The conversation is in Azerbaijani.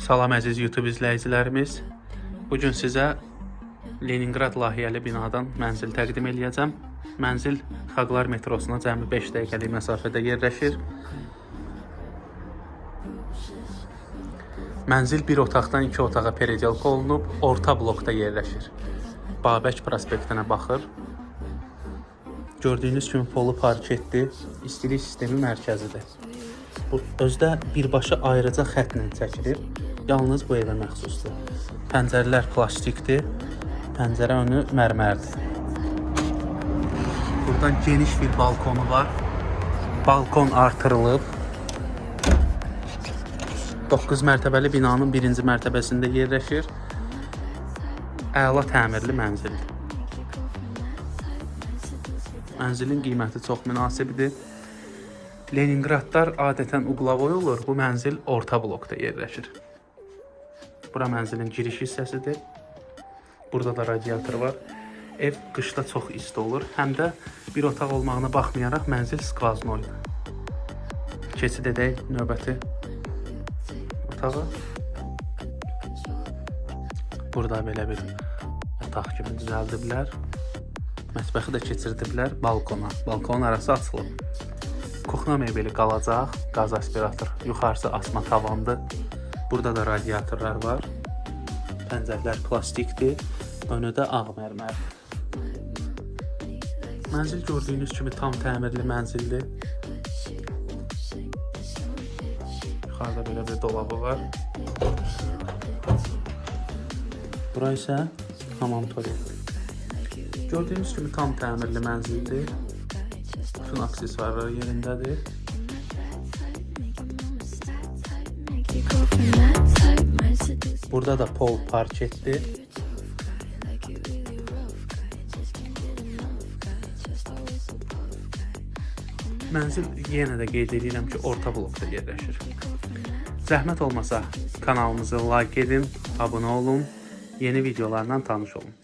Salam əziz YouTube izləyicilərimiz. Bu gün sizə Leningrad layihəli binadan mənzil təqdim eləyəcəm. Mənzil Xalqlar metrosuna cəmi 5 dəqiqəlik məsafədə yerləşir. Mənzil bir otaqdan iki otağa periodiyalka olunub, orta blokda yerləşir. Babək prospektinə baxır. Gördüyünüz kimi polu parketdir, istilik sistemi mərkəzidir. Bu özdə birbaşa ayrıca xəttlə çəkilir. Yalnız bu evə məxsusdur. Pəncərələr plastikdir. Pəncərə önü mərmərdir. Buradan geniş bir balkonu var. Balkon artırılıb. 9 mərtəbəli binanın birinci mərtəbəsində yerləşir. Əla təmirli mənzildir. Mənzilin qiyməti çox münasibdir. Leningradlar adətən uqlavoy olur. Bu mənzil orta blokda yerləşir. Bura mənzilin giriş hissəsidir. Burada da radiator var. Ev qışda çox isti olur. Həm də bir otaq olmağına baxmayaraq mənzil skvaznoydur. Keçid edək növbəti otağa. Burada belə bir otaq kimi düzəldiblər. Mətbəxi də keçirdiblər balkona. Balkonun arası açılıb. Kuxna mebeli qalacaq, qaz aspirator. Yuxarısı asma tavandır. Burada da radiatorlar var. Pəncərələr plastikdir. Önü də ağ mərmərdir. Mənzil gördüyünüz kimi tam təmirli mənzildir. Yuxarıda belə bir dolabı var. Bura isə hamam tualet. Gördüyünüz kimi tam təmirli mənzildir. Bütün aksesuarlar yerindədir. Burada da pol parketdir. Mənzil yenə də qeyd edirəm ki, orta blokda yerləşir. Zəhmət olmasa kanalımızı like edin, abunə olun, yeni videolarla tanış olun.